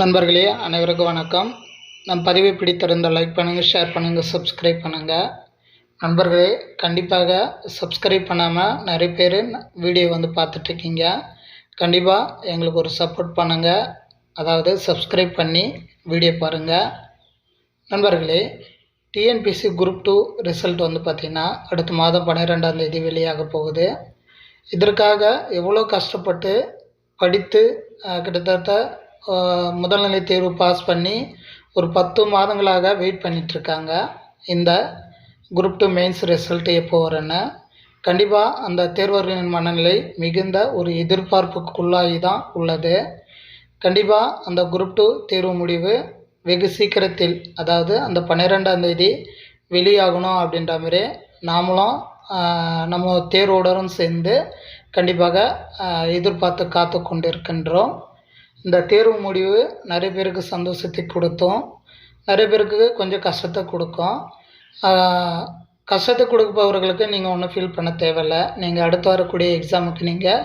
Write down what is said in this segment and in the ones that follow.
நண்பர்களே அனைவருக்கும் வணக்கம். நம் பதிவை பிடித்திருந்தால் லைக் பண்ணுங்கள் ஷேர் பண்ணுங்கள் சப்ஸ்கிரைப் பண்ணுங்கள் நண்பர்களே கண்டிப்பாக சப்ஸ்கிரைப் பண்ணாமல் நிறைய பேர் வீடியோ வந்து பார்த்துட்ருக்கீங்க. கண்டிப்பாக எங்களுக்கு ஒரு சப்போர்ட் பண்ணுங்கள் அதாவது சப்ஸ்கிரைப் பண்ணி வீடியோ பாருங்கள் நண்பர்களே டிஎன்பிசி குரூப் டூ ரிசல்ட் வந்து பார்த்திங்கன்னா அடுத்த மாதம் பன்னிரெண்டாம் தேதி வெளியாக போகுது. இதற்காக எவ்வளோ கஷ்டப்பட்டு படித்து கிட்டத்தட்ட முதல்நிலை தேர்வு பாஸ் பண்ணி ஒரு பத்து மாதங்களாக வெயிட் பண்ணிகிட்ருக்காங்க இந்த குரூப் டூ மெயின்ஸ் ரிசல்ட் எப்போ வரேன்னு கண்டிப்பாக அந்த தேர்வர்களின் மனநிலை மிகுந்த ஒரு எதிர்பார்ப்புக்குள்ளாகி தான் உள்ளது. கண்டிப்பாக அந்த குரூப் டூ தேர்வு முடிவு வெகு சீக்கிரத்தில் அதாவது அந்த பன்னிரெண்டாம் தேதி வெளியாகணும் அப்படின்ற மாதிரி நாமளும் நம்ம தேர்வோடரும் சேர்ந்து கண்டிப்பாக எதிர்பார்த்து காத்து கொண்டிருக்கின்றோம் இந்த தேர்வு முடிவு நிறைய பேருக்கு சந்தோஷத்தை கொடுத்தோம். நிறைய பேருக்கு கொஞ்சம் கஷ்டத்தை கொடுக்கும். கஷ்டத்தை கொடுப்பவர்களுக்கு நீங்கள் ஒன்றும் ஃபீல் பண்ண தேவையில்ல. நீங்கள் அடுத்து வரக்கூடிய எக்ஸாமுக்கு நீங்கள்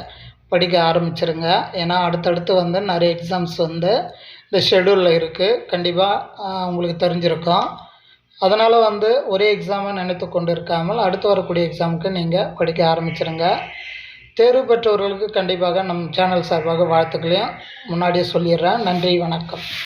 படிக்க ஆரம்பிச்சிருங்க. ஏன்னா அடுத்தடுத்து வந்து நிறைய எக்ஸாம்ஸ் வந்து இந்த ஷெடியூலில் இருக்குது கண்டிப்பாக உங்களுக்கு தெரிஞ்சிருக்கும். அதனால் வந்து ஒரே எக்ஸாமை நினைத்து கொண்டு இருக்காமல் அடுத்து வரக்கூடிய எக்ஸாமுக்கு நீங்கள் படிக்க ஆரம்பிச்சிருங்க. தேர்வு பெற்றவர்களுக்கு கண்டிப்பாக நம் சேனல் சார்பாக வாழ்த்துக்களையும் முன்னாடியே சொல்லிடுறேன். நன்றி வணக்கம்.